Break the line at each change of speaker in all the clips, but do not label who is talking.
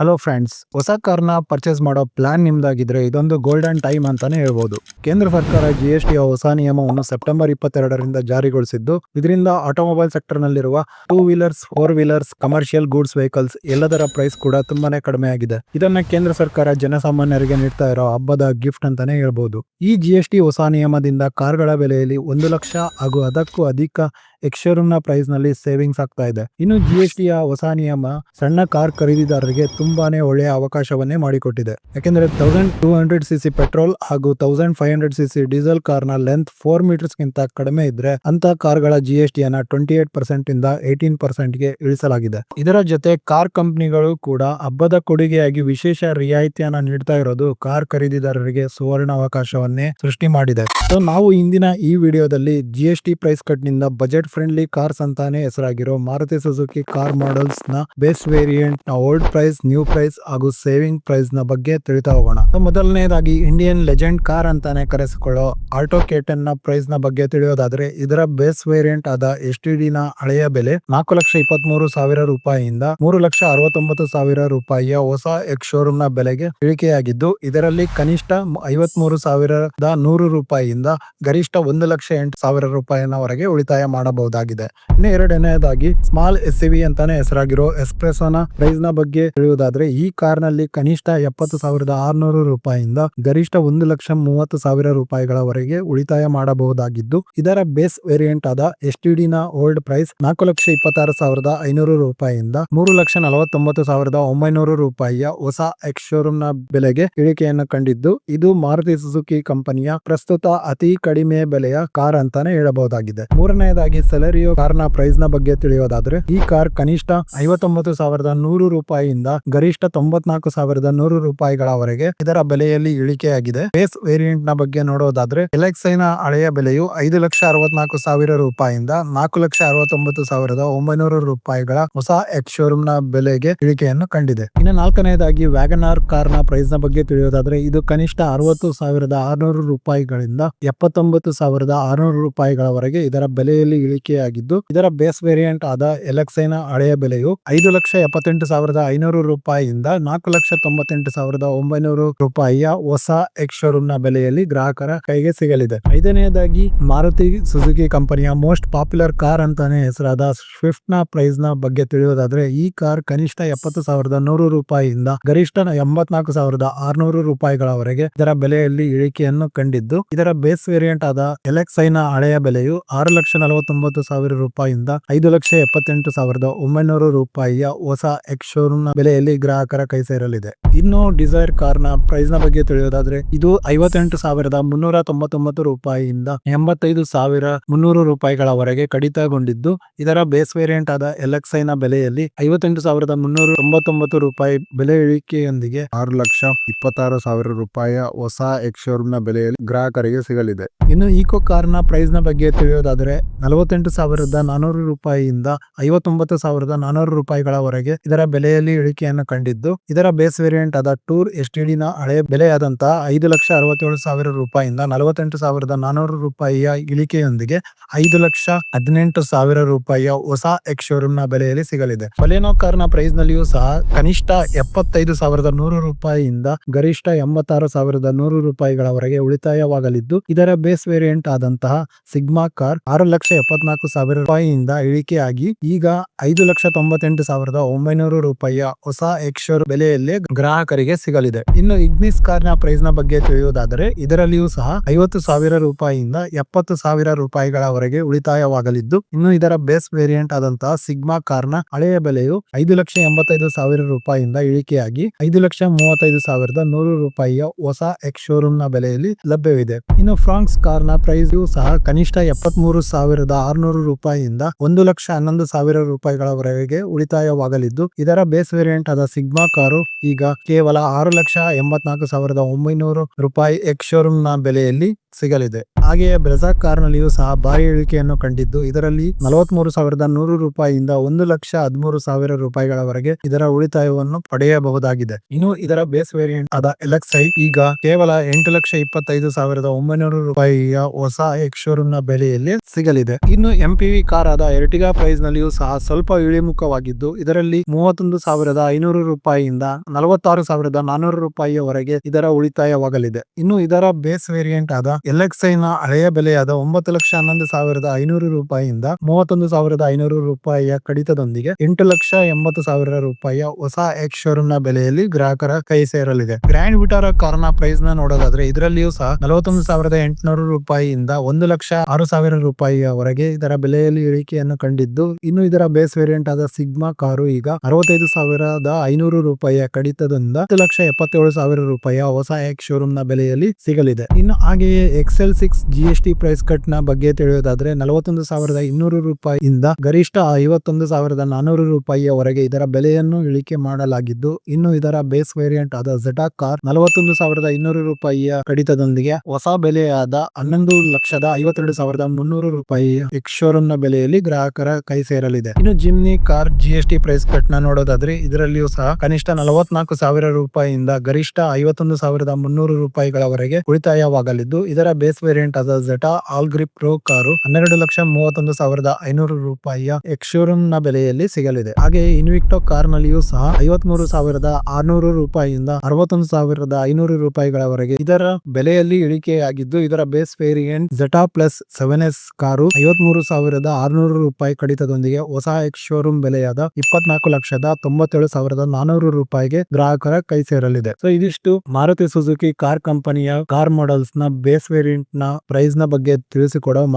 Hello friends ಹೊಸ ಕಾರ್ನ purchase ಮಾಡೋ ಪ್ಲಾನ್ ನಿಮ್ದಾಗಿದ್ರೆ ಇದೊಂದು ಗೋಲ್ಡನ್ ಟೈಮ್ ಅಂತಾನೆ ಹೇಳ್ಬೋದು. ಕೇಂದ್ರ ಸರ್ಕಾರ ಜಿ ಎಸ್ ಟಿ ಹೊಸ ನಿಯಮವನ್ನು ಸೆಪ್ಟೆಂಬರ್ ಇಪ್ಪತ್ತೆರಡರಿಂದ ಜಾರಿಗೊಳಿಸಿದ್ದು, ಇದರಿಂದ ಆಟೋಮೊಬೈಲ್ ಸೆಕ್ಟರ್ ನಲ್ಲಿರುವ two wheelers four wheelers commercial goods vehicles ಎಲ್ಲದರ ಪ್ರೈಸ್ ಕೂಡ ತುಂಬಾನೇ ಕಡಿಮೆ ಆಗಿದೆ. ಇದನ್ನ ಕೇಂದ್ರ ಸರ್ಕಾರ ಜನಸಾಮಾನ್ಯರಿಗೆ ನೀಡ್ತಾ ಇರೋ ಹಬ್ಬದ ಗಿಫ್ಟ್ ಅಂತಾನೆ ಹೇಳ್ಬೋದು. ಈ ಜಿ ಎಸ್ ಟಿ ಹೊಸ ನಿಯಮದಿಂದ ಕಾರ್ಗಳ ಬೆಲೆಯಲ್ಲಿ ಒಂದು ಲಕ್ಷ ಹಾಗೂ ಅದಕ್ಕೂ ಅಧಿಕ ಎಕ್ಸ್ಶೋರೂಮ್ನ ಪ್ರೈಸ್ನಲ್ಲಿ ಸೇವಿಂಗ್ಸ್ ಆಗ್ತಾ ಇದೆ. ಇನ್ನು ಜಿ ಎಸ್ ಟಿಯ ಹೊಸ ನಿಯಮ ಸಣ್ಣ ಕಾರ್ ಖರೀದಿದಾರರಿಗೆ ತುಂಬಾನೇ ಒಳ್ಳೆಯ ಅವಕಾಶವನ್ನೇ ಮಾಡಿಕೊಟ್ಟಿದೆ. ಯಾಕೆಂದ್ರೆ thousand two hundred C C petrol ಹಾಗೂ thousand five hundred C C diesel ಕಾರ್ನ ಲೆಂತ್ ಫೋರ್ ಮೀಟರ್ಸ್ ಗಿಂತ ಕಡಿಮೆ ಇದ್ರೆ ಅಂತ ಕಾರ್ಗಳ ಜಿ ಎಸ್ ಟಿ ಅನ್ನ ಟ್ವೆಂಟಿ ಏಟ್ ಪರ್ಸೆಂಟ್ ಇಂದ ಏಟೀನ್ ಪರ್ಸೆಂಟ್ಗೆ ಇಳಿಸಲಾಗಿದೆ. ಇದರ ಜೊತೆ ಕಾರ್ ಕಂಪನಿಗಳು ಕೂಡ ಹಬ್ಬದ ಕೊಡುಗೆಯಾಗಿ ವಿಶೇಷ ರಿಯಾಯಿತಿಯನ್ನ ನೀಡ್ತಾ ಇರೋದು ಕಾರ್ ಖರೀದಿದಾರರಿಗೆ ಸುವರ್ಣ ಅವಕಾಶವನ್ನೇ ಸೃಷ್ಟಿ ಮಾಡಿದೆ. ಸೊ ನಾವು ಇಂದಿನ ಈ ವಿಡಿಯೋದಲ್ಲಿ ಜಿ ಎಸ್ ಟಿ ಪ್ರೈಸ್ ಕಟ್ನಿಂದ ಬಜೆಟ್ ಫ್ರೆಂಡ್ಲಿ ಕಾರ್ಸ್ ಅಂತಾನೆ ಹೆಸರಾಗಿರೋ ಮಾರುತಿ ಸುಜುಕಿ ಕಾರ್ ಮಾಡೆಲ್ಸ್ನ ಬೇಸ್ ವೇರಿಯಂಟ್ನ ಓಲ್ಡ್ ಪ್ರೈಸ್ ನ್ಯೂ ಪ್ರೈಸ್ ಹಾಗೂ ಸೇವಿಂಗ್ ಪ್ರೈಸ್ನ ಬಗ್ಗೆ ತಿಳಿತಾ ಹೋಗೋಣ. ಮೊದಲನೇದಾಗಿ ಇಂಡಿಯನ್ ಲೆಜೆಂಡ್ ಕಾರ್ ಅಂತಾನೆ ಕರೆಸಿಕೊಳ್ಳೋ ಆಲ್ಟೋ ಕೇಟನ್ನ ಪ್ರೈಸ್ನ ಬಗ್ಗೆ ತಿಳಿಯೋದಾದ್ರೆ ಇದರ ಬೇಸ್ ವೇರಿಯಂಟ್ ಆದ ಎಸ್ ಟಿ ನ ಹಳೆಯ ಬೆಲೆ ನಾಲ್ಕು ಲಕ್ಷ ಇಪ್ಪತ್ಮೂರು ಸಾವಿರ ರೂಪಾಯಿಯಿಂದ ಮೂರು ಲಕ್ಷ ಅರವತ್ತೊಂಬತ್ತು ಸಾವಿರ ರೂಪಾಯಿಯ ಹೊಸ ಎಕ್ಸ್ ಶೋರೂಮ್ನ ಬೆಲೆಗೆ ಇಳಿಕೆಯಾಗಿದ್ದು ಇದರಲ್ಲಿ ಕನಿಷ್ಠ ಐವತ್ಮೂರು ಸಾವಿರದ ನೂರು ರೂಪಾಯಿಯಿಂದ ಗರಿಷ್ಠ ಒಂದು ಲಕ್ಷ ಎಂಟು ಸಾವಿರ ರೂಪಾಯಿನವರೆಗೆ ಉಳಿತಾಯ ಮಾಡಬಹುದಾಗಿದೆ. ಇನ್ನು ಎರಡನೆಯದಾಗಿ ಸ್ಮಾಲ್ ಎಸ್ ವಿ ಅಂತಾನೆ ಹೆಸರಾಗಿರೋ ಎಸ್ಪ್ರೆಸೋನ ಪ್ರೈಸ್ನ ಬಗ್ಗೆ ತಿಳಿಯುವುದಾದ್ರೆ, ಈ ಕಾರ್ನಲ್ಲಿ ಕನಿಷ್ಠ ಎಪ್ಪತ್ತು ಸಾವಿರದ ಆರ್ನೂರು ರೂಪಾಯಿಯಿಂದ ಗರಿಷ್ಠ ಒಂದು ಲಕ್ಷ ಮೂವತ್ತು ಸಾವಿರ ರೂಪಾಯಿಗಳವರೆಗೆ ಉಳಿತಾಯ ಮಾಡಬಹುದಾಗಿದ್ದು, ಇದರ ಬೇಸ್ ವೇರಿಯಂಟ್ ಆದ ಎಸ್ ಟಿ ನ ಓಲ್ಡ್ ಪ್ರೈಸ್ ನಾಲ್ಕು ಲಕ್ಷ ಇಪ್ಪತ್ತಾರು ಸಾವಿರದ ಐನೂರು ರೂಪಾಯಿಯಿಂದ ಮೂರು ಲಕ್ಷ ನಲವತ್ತೊಂಬತ್ತು ಸಾವಿರದ ಒಂಬೈನೂರು ರೂಪಾಯಿಯ ಹೊಸ ಎಕ್ಸ್ ಶೋರೂಮ್ನ ಬೆಲೆಗೆ ಇಳಿಕೆಯನ್ನು ಕಂಡಿದ್ದು, ಇದು ಮಾರುತಿ ಸುಜುಕಿ ಕಂಪನಿಯ ಪ್ರಸ್ತುತ ಅತಿ ಕಡಿಮೆ ಬೆಲೆಯ ಕಾರ್ ಅಂತಾನೆ ಹೇಳಬಹುದಾಗಿದೆ. ಮೂರನೆಯದಾಗಿ ಸೆಲೆರಿಯೋ ಕಾರ್ನ ಪ್ರೈಸ್ನ ಬಗ್ಗೆ ತಿಳಿಯೋದಾದ್ರೆ, ಈ ಕಾರ್ ಕನಿಷ್ಠ ಐವತ್ತೊಂಬತ್ತು ಸಾವಿರದ ನೂರು ರೂಪಾಯಿಯಿಂದ ಗರಿಷ್ಠ ತೊಂಬತ್ನಾಲ್ಕು ಸಾವಿರದ ನೂರು ರೂಪಾಯಿಗಳವರೆಗೆ ಇದರ ಬೆಲೆಯಲ್ಲಿ ಇಳಿಕೆಯಾಗಿದೆ. ಬೇಸ್ ವೇರಿಯಂಟ್ನ ಬಗ್ಗೆ ನೋಡೋದಾದ್ರೆ ಎಲೆಕ್ಸೈ ನ ಹಳೆಯ ಬೆಲೆಯು ಐದು ಲಕ್ಷ ಅರವತ್ನಾಲ್ಕು ಸಾವಿರ ರೂಪಾಯಿಯಿಂದ ನಾಲ್ಕು ಲಕ್ಷ ಅರವತ್ತೊಂಬತ್ತು ಸಾವಿರದ ಒಂಬೈನೂರು ರೂಪಾಯಿಗಳ ಹೊಸ ಎಕ್ಸ್ ಶೋರೂಮ್ನ ಬೆಲೆಗೆ ಇಳಿಕೆಯನ್ನು ಕಂಡಿದೆ. ಇನ್ನು ನಾಲ್ಕನೆಯದಾಗಿ ವ್ಯಾಗನಾರ್ ಕಾರ್ನ ಪ್ರೈಸ್ನ ಬಗ್ಗೆ ತಿಳಿಯೋದಾದ್ರೆ, ಇದು ಕನಿಷ್ಠ ಅರವತ್ತು ಸಾವಿರದ ಆರ್ನೂರು ರೂಪಾಯಿಗಳಿಂದ ಎಪ್ಪತ್ತೊಂಬತ್ತು ಸಾವಿರದ ಆರ್ನೂರು ರೂಪಾಯಿಗಳವರೆಗೆ ಇದರ ಬೆಲೆಯಲ್ಲಿ ಇಳಿಕೆಯಾಗಿದ್ದು ಇದರ ಬೇಸ್ ವೇರಿಯಂಟ್ ಆದ ಎಲೆಕ್ಸೈನ ಹಳೆಯ ಬೆಲೆಯು ಐದು ಲಕ್ಷ ಎಪ್ಪತ್ತೆಂಟು ಸಾವಿರದ ಐನೂರು ರೂಪಾಯಿಯಿಂದ ನಾಲ್ಕು ಲಕ್ಷ ತೊಂಬತ್ತೆಂಟು ಸಾವಿರದ ಒಂಬೈನೂರು ರೂಪಾಯಿಯ ಹೊಸ ಎಕ್ಸ್ನ ಬೆಲೆಯಲ್ಲಿ ಗ್ರಾಹಕರ ಕೈಗೆ ಸಿಗಲಿದೆ. ಐದನೆಯದಾಗಿ ಮಾರುತಿ ಸುಜುಕಿ ಕಂಪನಿಯ ಮೋಸ್ಟ್ ಪಾಪ್ಯುಲರ್ ಕಾರ್ ಅಂತಾನೆ ಹೆಸರಾದ ಸ್ವಿಫ್ಟ್ನ ಪ್ರೈಸ್ನ ಬಗ್ಗೆ ತಿಳಿಯೋದಾದ್ರೆ, ಈ ಕಾರ್ ಕನಿಷ್ಠ ಎಪ್ಪತ್ತು ಸಾವಿರದ ನೂರು ರೂಪಾಯಿಯಿಂದ ಗರಿಷ್ಠ ಎಂಬತ್ನಾಲ್ಕು ಸಾವಿರದ ಆರ್ನೂರು ರೂಪಾಯಿಗಳವರೆಗೆ ಇದರ ಬೆಲೆಯಲ್ಲಿ ಇಳಿಕೆಯನ್ನು ಕಂಡಿದ್ದು, ಇದರ ಬೇಸ್ ವೇರಿಯಂಟ್ ಆದ ಎಲೆಕ್ಸೈನ ಹಳೆಯ ಬೆಲೆಯು ಆರು ಲಕ್ಷ ನಲವತ್ತೊಂಬತ್ತು ಸಾವಿರ ರೂಪಾಯಿಯಿಂದ ಐದು ಲಕ್ಷ ಎಪ್ಪತ್ತೆಂಟು ಸಾವಿರದ ಒಂಬೈನೂರು ರೂಪಾಯಿಯ ಹೊಸ ಎಕ್ಸ್ನ ಬೆಲೆಯಲ್ಲಿ ಗ್ರಾಹಕರ ಕೈ ಸೇರಲಿದೆ. ಇನ್ನು ಡಿಸೈರ್ ಕಾರ್ನ ಪ್ರೈಸ್ನ ಬಗ್ಗೆ ತಿಳಿಯೋದಾದ್ರೆ, ಇದು ಐವತ್ತೆಂಟು ಸಾವಿರದ ಮುನ್ನೂರ ತೊಂಬತ್ತೊಂಬತ್ತು ರೂಪಾಯಿಯಿಂದ ಎಂಬತ್ತೈದು ಸಾವಿರ ಮುನ್ನೂರು ರೂಪಾಯಿಗಳವರೆಗೆ ಕಡಿತಗೊಂಡಿದ್ದು, ಇದರ ಬೇಸ್ ವೇರಿಯಂಟ್ ಆದ ಎಲೆಕ್ಸೈ ನ ಬೆಲೆಯಲ್ಲಿ ಐವತ್ತೆಂಟು ಸಾವಿರದ ಮುನ್ನೂರ ತೊಂಬತ್ತೊಂಬತ್ತು ರೂಪಾಯಿ ಬೆಲೆ ಇಳಿಕೆಯೊಂದಿಗೆ ಆರು ಲಕ್ಷ ಇಪ್ಪತ್ತಾರು ಸಾವಿರ ರೂಪಾಯಿಯ ಹೊಸ ಎಕ್ಸ್ ಶೋರೂಮ್ನ ಬೆಲೆಯಲ್ಲಿ ಗ್ರಾಹಕರಿಗೆ ಸಿಗಲಿದೆ. ಇನ್ನು ಈಕೋ ಕಾರ್ನ ಪ್ರೈಸ್ನ ಬಗ್ಗೆ ತಿಳಿಯೋದಾದ್ರೆ, ನಲವತ್ತೆಂಟು ಸಾವಿರದ ನಾನೂರು ರೂಪಾಯಿಯಿಂದ ಐವತ್ತೊಂಬತ್ತು ಸಾವಿರದ ನಾನೂರು ರೂಪಾಯಿಗಳವರೆಗೆ ಇದರ ಬೆಲೆಯಲ್ಲಿ ಇಳಿಕೆಯನ್ನು ಕಂಡಿದ್ದು, ಇದರ ಬೇಸ್ ವೇರಿಯಂಟ್ ಆದ ಟೂರ್ ಎಸ್ ಟಿ ನ ಹಳೆಯ ಬೆಲೆಯಾದಂತಹ ಐದು ಲಕ್ಷ ಅರವತ್ತೇಳು ಸಾವಿರ ರೂಪಾಯಿಯಿಂದ ನಲವತ್ತೆಂಟು ಸಾವಿರದ ನಾನೂರು ರೂಪಾಯಿಯ ಇಳಿಕೆಯೊಂದಿಗೆ ಐದು ಲಕ್ಷ ಹದಿನೆಂಟು ಸಾವಿರ ರೂಪಾಯಿಯ ಹೊಸ ಎಕ್ಸ್ ಶೋರೂಮ್ನ ಬೆಲೆಯಲ್ಲಿ ಸಿಗಲಿದೆ. ಬಲೇನೋ ಕಾರ್ನ ಪ್ರೈಸ್ ನಲ್ಲಿಯೂ ಸಹ ಕನಿಷ್ಠ ಎಪ್ಪತ್ತೈದು ಸಾವಿರದ ನೂರು ರೂಪಾಯಿಯಿಂದ ಗರಿಷ್ಠ ಎಂಬತ್ತಾರು ಸಾವಿರದ ನೂರು ರೂಪಾಯಿಗಳವರೆಗೆ ಉಳಿತಾಯವಾಗಲಿದ್ದು, ಇದರ ಬೇಸ್ ವೇರಿಯಂಟ್ ಆದಂತಹ ಸಿಗ್ಮಾ ಕಾರ್ ಆರು ಲಕ್ಷ ಎಪ್ಪತ್ನಾಲ್ಕು ಸಾವಿರ ರೂಪಾಯಿಯಿಂದ ಇಳಿಕೆಯಾಗಿ, ಈಗ ಐದು ಲಕ್ಷ ತೊಂಬತ್ತೆಂಟು ಸಾವಿರದ ಒಂಬೈನೂರು ರೂಪಾಯಿಯ ಹೊಸ ಎಕ್ಸ್ ಬೆಲೆಯಲ್ಲಿ ಗ್ರಾಹಕರಿಗೆ ಸಿಗಲಿದೆ. ಇನ್ನು ಇಗ್ನಿಸ್ ಕಾರ್ನ ಪ್ರೈಸ್ನ ಬಗ್ಗೆ ತಿಳಿಯುವುದಾದರೆ, ಇದರಲ್ಲಿಯೂ ಸಹ ಐವತ್ತು ಸಾವಿರ ರೂಪಾಯಿಯಿಂದ ಎಪ್ಪತ್ತು ಸಾವಿರ ರೂಪಾಯಿಗಳವರೆಗೆ ಉಳಿತಾಯವಾಗಲಿದ್ದು, ಇನ್ನು ಇದರ ಬೇಸ್ ವೇರಿಯಂಟ್ ಆದಂತಹ ಸಿಗ್ಮಾ ಕಾರ್ನ ಹಳೆಯ ಬೆಲೆಯು ಐದು ಲಕ್ಷ ಎಂಬತ್ತೈದು ಸಾವಿರ ರೂಪಾಯಿಯಿಂದ ಇಳಿಕೆಯಾಗಿ, ಐದು ಲಕ್ಷ ಮೂವತ್ತೈದು ಸಾವಿರದ ನೂರು ರೂಪಾಯಿಯ ಹೊಸ ಎಕ್ಸ್ನ ಬೆಲೆಯಲ್ಲಿ ಲಭ್ಯವಿದೆ. ಇನ್ನು ಫ್ರಾಂಕ್ಸ್ ಕಾರ್ನ ಪ್ರೈಸ್ ಸಹ ಕನಿಷ್ಠ ಎಪ್ಪತ್ಮೂರು ಸಾವಿರದ ಆರ್ನೂರು ರೂಪಾಯಿಯಿಂದ ಒಂದು ಲಕ್ಷ ಹನ್ನೊಂದು ಸಾವಿರ ರೂಪಾಯಿಗಳವರೆಗೆ ಉಳಿತಾಯವಾಗಲಿದ್ದು, ಇದರ ಬೇಸ್ ವೇರಿಯಂಟ್ ಆದ ಸಿಗ್ಮಾ ಕಾರು ಈಗ ಕೇವಲ ಆರು ಲಕ್ಷ ಎಂಬತ್ನಾಲ್ಕು ಸಾವಿರದ ಒಂಬೈನೂರು ರೂಪಾಯಿ ಎಕ್ಸ್ ಶೋರೂಮ್ನ ಬೆಲೆಯಲ್ಲಿ ಸಿಗಲಿದೆ. ಹಾಗೆಯೇ ಬ್ರೆಜಾ ಕಾರ್ನಲ್ಲಿಯೂ ಸಹ ಭಾರಿ ಇಳಿಕೆಯನ್ನು ಕಂಡಿದ್ದು, ಇದರಲ್ಲಿ ನಲವತ್ಮೂರು ಸಾವಿರದ ನೂರು ರೂಪಾಯಿಯಿಂದ ಒಂದು ಲಕ್ಷ ಹದಿಮೂರು ಸಾವಿರ ರೂಪಾಯಿಗಳವರೆಗೆ ಇದರ ಉಳಿತಾಯವನ್ನು ಪಡೆಯಬಹುದಾಗಿದೆ. ಇನ್ನು ಇದರ ಬೇಸ್ ವೇರಿಯಂಟ್ ಆದ ಎಲೆಕ್ಸೈ ಈಗ ಕೇವಲ ಎಂಟು ಲಕ್ಷ ಇಪ್ಪತ್ತೈದು ಸಾವಿರದ ಒಂಬೈನೂರು ರೂಪಾಯಿಯ ಹೊಸ ಎಕ್ಸ್ ಶೋರೂಮ್ನ ಬೆಲೆಯಲ್ಲಿ ಸಿಗಲಿದೆ. ಇನ್ನು ಎಂಪಿವಿ ಕಾರ್ ಆದ ಎರ್ಟಿಗಾ ಪ್ರೈಸ್ ನಲ್ಲಿಯೂ ಸಹ ಸ್ವಲ್ಪ ಇಳಿಮುಖವಾಗಿದ್ದು, ಇದರಲ್ಲಿ ಮೂವತ್ತೊಂದು ಸಾವಿರದ ಐನೂರು ರೂಪಾಯಿಯಿಂದ ನಲವತ್ತಾರು ಸಾವಿರದ ನಾನೂರು ರೂಪಾಯಿಯವರೆಗೆ ಇದರ ಉಳಿತಾಯವಾಗಲಿದೆ. ಇನ್ನು ಇದರ ಬೇಸ್ ವೇರಿಯಂಟ್ ಆದ ಎಲ್ಎಕ್ಸ್ಐ ನ ಹಳೆಯ ಬೆಲೆಯಾದ ಒಂಬತ್ತು ಲಕ್ಷ ಹನ್ನೊಂದು ಸಾವಿರದ ಐನೂರು ರೂಪಾಯಿಯಿಂದ ಮೂವತ್ತೊಂದು ಸಾವಿರದ ಐನೂರು ರೂಪಾಯಿಯ ಕಡಿತದೊಂದಿಗೆ ಎಂಟು ಲಕ್ಷ ಎಂಬತ್ತು ಸಾವಿರ ರೂಪಾಯಿಯ ಹೊಸ ಎಕ್ಸ್ ಶೋರೂಮ್ನ ಬೆಲೆಯಲ್ಲಿ ಗ್ರಾಹಕರ ಕೈ ಸೇರಲಿದೆ. ಗ್ರ್ಯಾಂಡ್ ವಿಟಾರ ಕಾರ್ನ ಪ್ರೈಸ್ನ ನೋಡೋದಾದ್ರೆ ಇದರಲ್ಲಿಯೂ ಸಹ ನಲವತ್ತೊಂದು ಸಾವಿರದ ಎಂಟುನೂರು ರೂಪಾಯಿಯಿಂದ ಒಂದು ಲಕ್ಷ ಆರು ಸಾವಿರ ರೂಪಾಯಿಯವರೆಗೆ ಇದರ ಬೆಲೆಯಲ್ಲಿ ಇಳಿಕೆಯನ್ನು ಕಂಡಿದ್ದು, ಇನ್ನು ಇದರ ಬೇಸ್ ವೇರಿಯಂಟ್ ಆದ ಸಿಗ್ಮಾ ಕಾರು ಈಗ ಅರವತ್ತೈದು ಸಾವಿರದ ಐನೂರು ರೂಪಾಯಿಯ ಕಡಿತದಿಂದ ಹತ್ತು ಲಕ್ಷ ಎಪ್ಪತ್ತೇಳು ಸಾವಿರ ರೂಪಾಯಿಯ ಹೊಸ ಎಕ್ಸ್ ಶೋರೂಮ್ನ ಬೆಲೆಯಲ್ಲಿ ಸಿಗಲಿದೆ. ಇನ್ನು ಹಾಗೆಯೇ XL six G S T price ಕಟ್ನ ಬಗ್ಗೆ ತಿಳಿಯೋದಾದ್ರೆ ನಲವತ್ತೊಂದು ಸಾವಿರದ ಇನ್ನೂರು ರೂಪಾಯಿಯಿಂದ ಗರಿಷ್ಠ ಐವತ್ತೊಂದು ಸಾವಿರದ ನಾನೂರು ರೂಪಾಯಿಯವರೆಗೆ ಇದರ ಬೆಲೆಯನ್ನು ಇಳಿಕೆ ಮಾಡಲಾಗಿದ್ದು, ಇನ್ನು ಇದರ ಬೇಸ್ ವೇರಿಯಂಟ್ ಆದ ಜೆಟಾ ಕಾರ್ ನಲವತ್ತೊಂದು ಸಾವಿರದ ಇನ್ನೂರು ರೂಪಾಯಿಯ ಕಡಿತದೊಂದಿಗೆ ಹೊಸ ಬೆಲೆಯಾದ ಹನ್ನೊಂದು ಲಕ್ಷದ ಐವತ್ತೆರಡು ಸಾವಿರದ ಮುನ್ನೂರು ರೂಪಾಯಿ ಎಕ್ಸ್ನ ಬೆಲೆಯಲ್ಲಿ ಗ್ರಾಹಕರ ಕೈ ಸೇರಲಿದೆ. ಇನ್ನು Jimny car G S T price ಕಟ್ನ ನೋಡೋದಾದ್ರೆ ಇದರಲ್ಲಿಯೂ ಸಹ ಕನಿಷ್ಠ ನಲವತ್ನಾಲ್ಕು ಸಾವಿರ ರೂಪಾಯಿಯಿಂದ ಗರಿಷ್ಠ ಐವತ್ತೊಂದು ಸಾವಿರದ ಮುನ್ನೂರು ರೂಪಾಯಿಗಳವರೆಗೆ ಉಳಿತಾಯವಾಗಲಿದ್ದು ಇದರ ಬೇಸ್ ವೇರಿಯಂಟ್ ಆದ Zeta all grip pro car ಹನ್ನೆರಡು ಲಕ್ಷ ಮೂವತ್ತೊಂದು ಸಾವಿರದ ಐನೂರು ರೂಪಾಯಿಯ ಎಕ್ಸ್ ಶೋರೂಮ್ನ ಬೆಲೆಯಲ್ಲಿ ಸಿಗಲಿದೆ. ಹಾಗೆ ಇನ್ವಿಕ್ಟೋ ಕಾರ್ ನಲ್ಲಿಯೂ ಸಹ ಐವತ್ಮೂರು ಸಾವಿರದ ಆರ್ನೂರು ರೂಪಾಯಿಯಿಂದ ಅರವತ್ತೊಂದು ಸಾವಿರದ ಐನೂರು ರೂಪಾಯಿಗಳವರೆಗೆ ಇದರ ಬೆಲೆಯಲ್ಲಿ ಇಳಿಕೆಯಾಗಿದ್ದು, ಇದರ base variant Zeta plus seven S car ಐವತ್ಮೂರು ಸಾವಿರದ ಆರ್ನೂರು ರೂಪಾಯಿ ಕಡಿತದೊಂದಿಗೆ ಹೊಸ ಎಕ್ಸ್ ಶೋರೂಮ್ ಬೆಲೆಯಾದ ಇಪ್ಪತ್ನಾಲ್ಕು ಲಕ್ಷದ ತೊಂಬತ್ತೇಳು ಸಾವಿರದ ನಾನೂರು ರೂಪಾಯಿಗೆ ಗ್ರಾಹಕರ ಕೈ ಸೇರಲಿದೆ. ಸೊ ಇದಿಷ್ಟು ಮಾರುತಿ ಸುಜುಕಿ ಕಾರ್ ಕಂಪನಿಯ ಕಾರ್ ಮಾಡೆಲ್ಸ್ನ ಬೇಸ್ ವೇರಿಯಂಟ್ನ ಪ್ರೈಸ್ನ ಬಗ್ಗೆ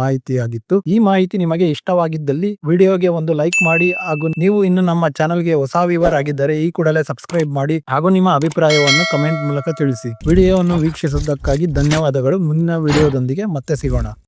ಮಾಹಿತಿ ಮಾಹಿತಿಯಾಗಿತ್ತು. ಈ ಮಾಹಿತಿ ನಿಮಗೆ ಇಷ್ಟವಾಗಿದ್ದಲ್ಲಿ ವಿಡಿಯೋಗೆ ಒಂದು ಲೈಕ್ ಮಾಡಿ ಹಾಗೂ ನೀವು ಇನ್ನು ನಮ್ಮ ಚಾನಲ್ಗೆ ಹೊಸ ವಿವರ್ ಆಗಿದ್ದರೆ ಈ ಕೂಡಲೇ ಸಬ್ಸ್ಕ್ರೈಬ್ ಮಾಡಿ ಹಾಗೂ ನಿಮ್ಮ ಅಭಿಪ್ರಾಯವನ್ನು ಕಮೆಂಟ್ ಮೂಲಕ ತಿಳಿಸಿ. ವಿಡಿಯೋವನ್ನು ವೀಕ್ಷಿಸುವುದಕ್ಕಾಗಿ ಧನ್ಯವಾದಗಳು. ಮುಂದಿನ ವಿಡಿಯೋದೊಂದಿಗೆ ಮತ್ತೆ ಸಿಗೋಣ.